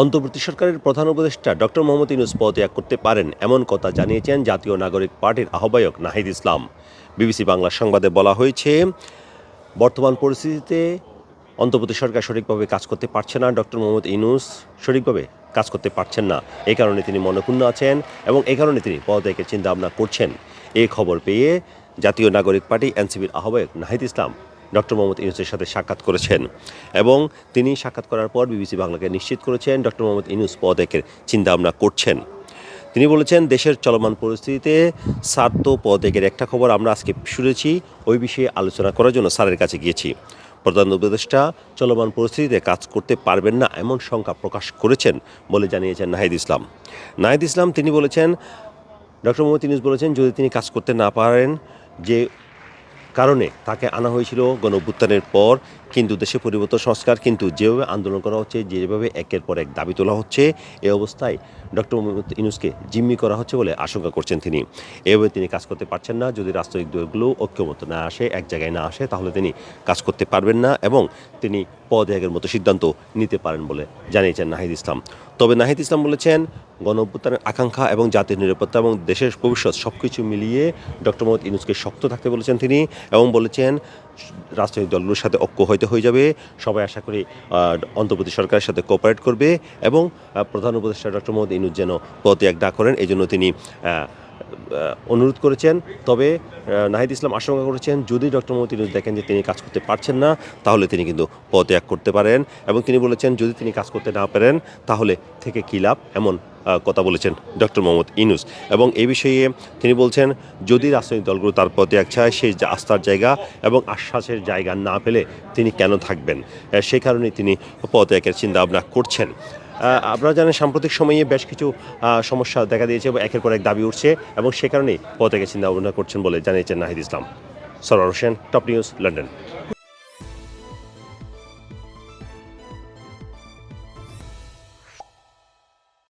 অন্তর্বর্তী সরকারের প্রধান উপদেষ্টা ডক্টর মোহাম্মদ ইউনুস পদত্যাগ করতে পারেন এমন কথা জানিয়েছেন জাতীয় নাগরিক পার্টির আহ্বায়ক নাহিদ ইসলাম। বিবিসি বাংলা সংবাদে বলা হয়েছে, বর্তমান পরিস্থিতিতে অন্তর্বর্তী সরকার সঠিকভাবে কাজ করতে পারছে না, ডক্টর মোহাম্মদ ইউনুস সঠিকভাবে কাজ করতে পারছেন না। এই কারণে তিনি মনক্ষুণ্ণ আছেন এবং এই কারণে তিনি পদত্যাগের চিন্তা ভাবনা করছেন। এই খবর পেয়ে জাতীয় নাগরিক পার্টি এনসিবির আহ্বায়ক নাহিদ ইসলাম ডক্টর মোহাম্মদ ইউনুসের সাথে সাক্ষাৎ করেছেন এবং তিনি সাক্ষাৎ করার পর বিবিসি বাংলাকে নিশ্চিত করেছেন ডক্টর মোহাম্মদ ইউনুস চিন্তা ভাবনা করছেন। তিনি বলেছেন, দেশের চলমান পরিস্থিতিতে স্যার তো পদত্যাগের একটা খবর আমরা আজকে শুনেছি, ওই বিষয়ে আলোচনা করার জন্য স্যারের কাছে গিয়েছি। প্রধান উপদেষ্টা চলমান পরিস্থিতিতে কাজ করতে পারবেন না এমন শঙ্কা প্রকাশ করেছেন বলে জানিয়েছেন নাহিদ ইসলাম। নাহিদ ইসলাম, তিনি বলেছেন, ডক্টর মোহাম্মদ ইউনুস বলেছেন, যদি তিনি কাজ করতে না পারেন, যে কারণে তাকে আনা হয়েছিল গণ পর কিন্তু দেশে পরিবর্তন সংস্কার কিন্তু যেভাবে আন্দোলন করা হচ্ছে, যেভাবে একের পর এক দাবি তোলা হচ্ছে, এ অবস্থায় ডক্টর মোহাম্মদ ইউনুসকে জিম্মি করা হচ্ছে বলে আশঙ্কা করছেন তিনি। এভাবে তিনি কাজ করতে পারছেন না, যদি রাজনৈতিক দলগুলো ঐক্যমত না আসে, এক জায়গায় না আসে, তাহলে তিনি কাজ করতে পারবেন না এবং তিনি পদত্যাগের মতো সিদ্ধান্ত নিতে পারেন বলে জানিয়েছেন নাহিদ ইসলাম। তবে নাহিদ ইসলাম বলেছেন গণ আকাঙ্ক্ষা এবং জাতির নিরাপত্তা এবং দেশের ভবিষ্যৎ সব কিছু মিলিয়ে ডক্টর মোহাম্মদ ইউনুসকে শক্ত থাকতে বলেছেন তিনি এবং বলেছেন রাজনৈতিক দলগুলোর সাথে ঐক্য হইতে হয়ে যাবে। সবাই আশা করি অন্তর্বর্তী সরকারের সাথে কোঅপারেট করবে এবং প্রধান উপদেষ্টা ডক্টর মোহাম্মদ ইনুজ যেন পদত্যাগ না করেন এই জন্য তিনি অনুরোধ করেছেন। তবে নাহিদ ইসলাম আশঙ্কা করেছেন, যদি ডক্টর মোহাম্মদ ইউনুস দেখেন যে তিনি কাজ করতে পারছেন না, তাহলে তিনি কিন্তু পদত্যাগ করতে পারেন। এবং তিনি বলেছেন, যদি তিনি কাজ করতে না পারেন, তাহলে থেকে কী লাভ? এমন কথা বলেছেন ডক্টর মোহাম্মদ ইনুস এবং এ বিষয়ে তিনি বলছেন, যদি রাজনৈতিক দলগুলো তার পদত্যাগ চায় সেই আস্থার জায়গা এবং আশ্বাসের জায়গা না পেলে তিনি কেন থাকবেন? সেই কারণে তিনি পদত্যাগের চিন্তা ভাবনা করছেন। আপনারা জানেন, সাম্প্রতিক সময়ে বেশ কিছু সমস্যা দেখা দিয়েছে এবং একের পর এক দাবি উঠছে এবং সে কারণেই পদত্যাগের চিন্তা ভাবনা করছেন বলে জানিয়েছেন Nahid Islam. Sarowar Hossain, top news, London.